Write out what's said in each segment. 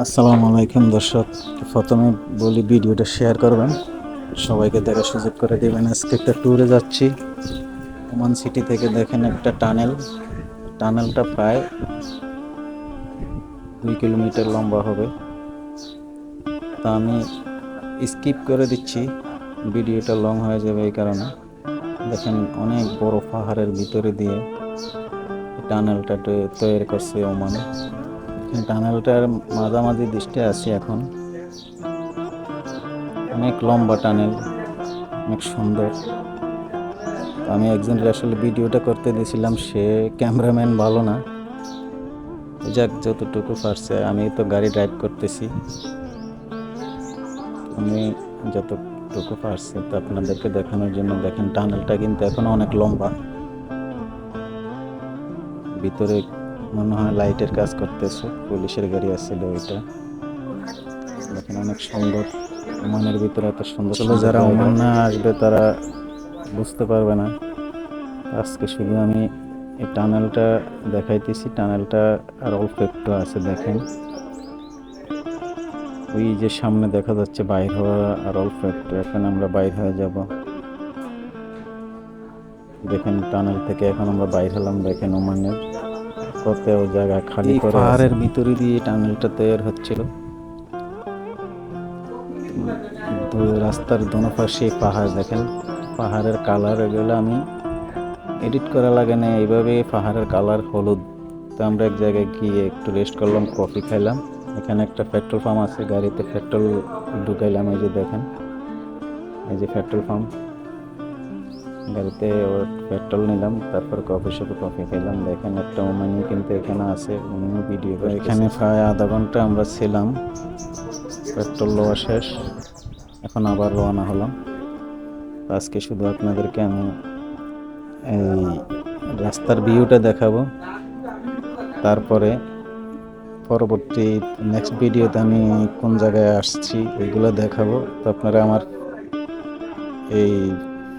আসসালামু আলাইকুম দর্শক। প্রথমে বলি ভিডিওটা শেয়ার করবেন। সবাইকে দেখার সুযোগ করে দেবেন। আজকে একটা ট্যুরে যাচ্ছি। ওমান সিটি থেকে দেখেন একটা টানেল টানেলটা প্রায় দুই কিলোমিটার লম্বা হবে। তা আমি স্কিপ করে দিচ্ছি। ভিডিওটা লং হয়ে যাবে এই কারণে। দেখেন অনেক বড় পাহাড়ের ভিতরে দিয়ে টানেলটা তৈরি করছে ওমান। টানেলটার মাঝামাঝি দৃষ্টে আছি এখন। অনেক লম্বা টানেল, অনেক সুন্দর। আমি একজনের আসলে ভিডিওটা করতে দিয়েছিলাম, সে ক্যামেরাম্যান ভালো না। যাক, যতটুকু পারছে, আমি তো গাড়ি ড্রাইভ করতেছি। আমি যতটুকু পারছি, তো আপনাদেরকে দেখানোর জন্য দেখেন, টানেলটা কিন্তু এখনও অনেক লম্বা। ভিতরে মনে হয় লাইটের কাজ করতেছে পুলিশের গাড়ি আসছিল ওইটা। দেখেন অনেক সুন্দর ওমানের ভিতরে এত সুন্দর আসলে যারা ওমান না আসবে তারা বুঝতে পারবে না। আজকে শুধু আমি এই টানেলটা দেখাইতেছি টানেলটা আর অল্প একটু আছে দেখেন। ওই যে সামনে দেখা যাচ্ছে বাইর হওয়া আর অল্প একটু এখন আমরা বাইর হয়ে যাব। দেখেন টানেল থেকে এখন আমরা বাইর হলাম দেখেন ওমানের। জায়গা খালি করে পাহাড়ের ভিতরে দিয়ে টানেলটা তৈরি হচ্ছিল। রাস্তার দোনো পাশে পাহাড় দেখেন? পাহাড়ের কালার এগুলো আমি এডিট করা লাগে না এইভাবে পাহাড়ের কালার হলুদ। তো আমরা এক জায়গায় গিয়ে একটু রেস্ট করলাম কফি খাইলাম। এখানে একটা পেট্রোল পাম্প আছে গাড়িতে পেট্রোল ঢুকাইলাম এই যে দেখেন? এই যে পেট্রোল পাম্প গাড়িতে ওর পেট্রোল নিলাম, তারপর কফি শপে কফি খেলাম দেখেন একটা ওমানি কিন্তু এখানে আছে, উনিও ভিডিও করে এখানে প্রায় আধা ঘণ্টা আমরা ছিলাম, পেট্রোল লওয়া শেষ। এখন আবার রওনা হলাম। আজকে শুধু আপনাদেরকে আমি এই রাস্তার ভিউটা দেখাবো। তারপরে পরবর্তী নেক্সট ভিডিওতে আমি কোন জায়গায় আসছি, এগুলো দেখাবো। তো আপনারা আমার এই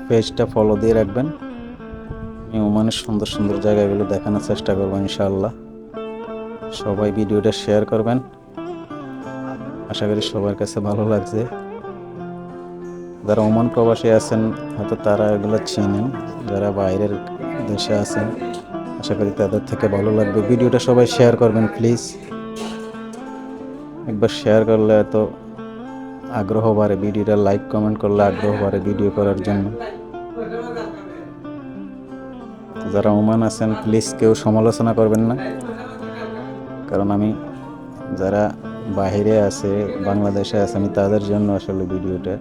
পেজটা ফলো দিয়ে রাখবেন। আমি ওমানের সুন্দর সুন্দর জায়গাগুলো দেখানোর চেষ্টা করব ইনশাআল্লাহ। সবাই ভিডিওটা শেয়ার করবেন। আশা করি সবার কাছে ভালো লাগছে। যারা ওমান প্রবাসী আছেন, হয়তো তারা এগুলো চেনেন। যারা বাইরের দেশে আছেন, আশা করি তাদের থেকে ভালো লাগবে। ভিডিওটা সবাই শেয়ার করবেন প্লিজ একবার শেয়ার করলে এত আগ্রহ বাড়ে ভিডিওটা লাইক কমেন্ট করলে আগ্রহ বাড়ে ভিডিও করার জন্য। যারা ওমান আছেন প্লিজ কেউ সমালোচনা করবেন না। কারণ আমি যারা বাহিরে আছে, বাংলাদেশে আছে, আমি তাদের জন্য আসলে ভিডিওটা,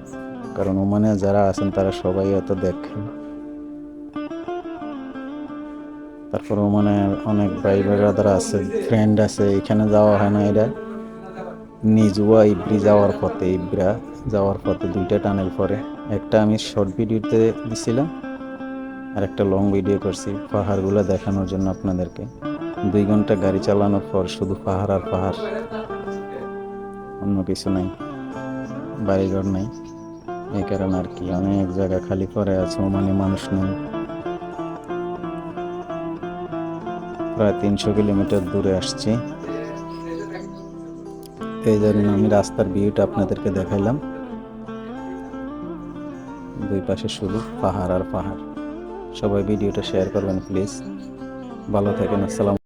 কারণ ওমানে যারা আছেন, তারা সবাই এত দেখেন। তারপর ওমানে অনেক ভাই ব্রাদার আছে ফ্রেন্ড আছে, এখানে যাওয়া হয় না এটা নিজুয়া ইব্রি যাওয়ার পথে ইব্রা যাওয়ার পথে দুইটা টানেল পরে একটা আমি শর্ট ভিডিওতে দিছিলাম আর একটা লং ভিডিও করছি, পাহাড়গুলো দেখানোর জন্য আপনাদেরকে। দুই ঘণ্টা গাড়ি চালানোর পর শুধু পাহাড় আর পাহাড়, অন্য কিছু নাই, বাড়িঘর নাই। এই কারণে আর কি, অনেক জায়গা খালি পড়ে আছে মানে মানুষ নেই। প্রায় তিনশো কিলোমিটার দূরে আসছি। এই জন্য আমি রাস্তার ভিউটা আপনাদেরকে দেখাইলাম। দুই পাশে শুধু পাহাড় আর পাহাড়। সবাই ভিডিওটা শেয়ার করবেন প্লিজ ভালো থাকেন, আসসালাম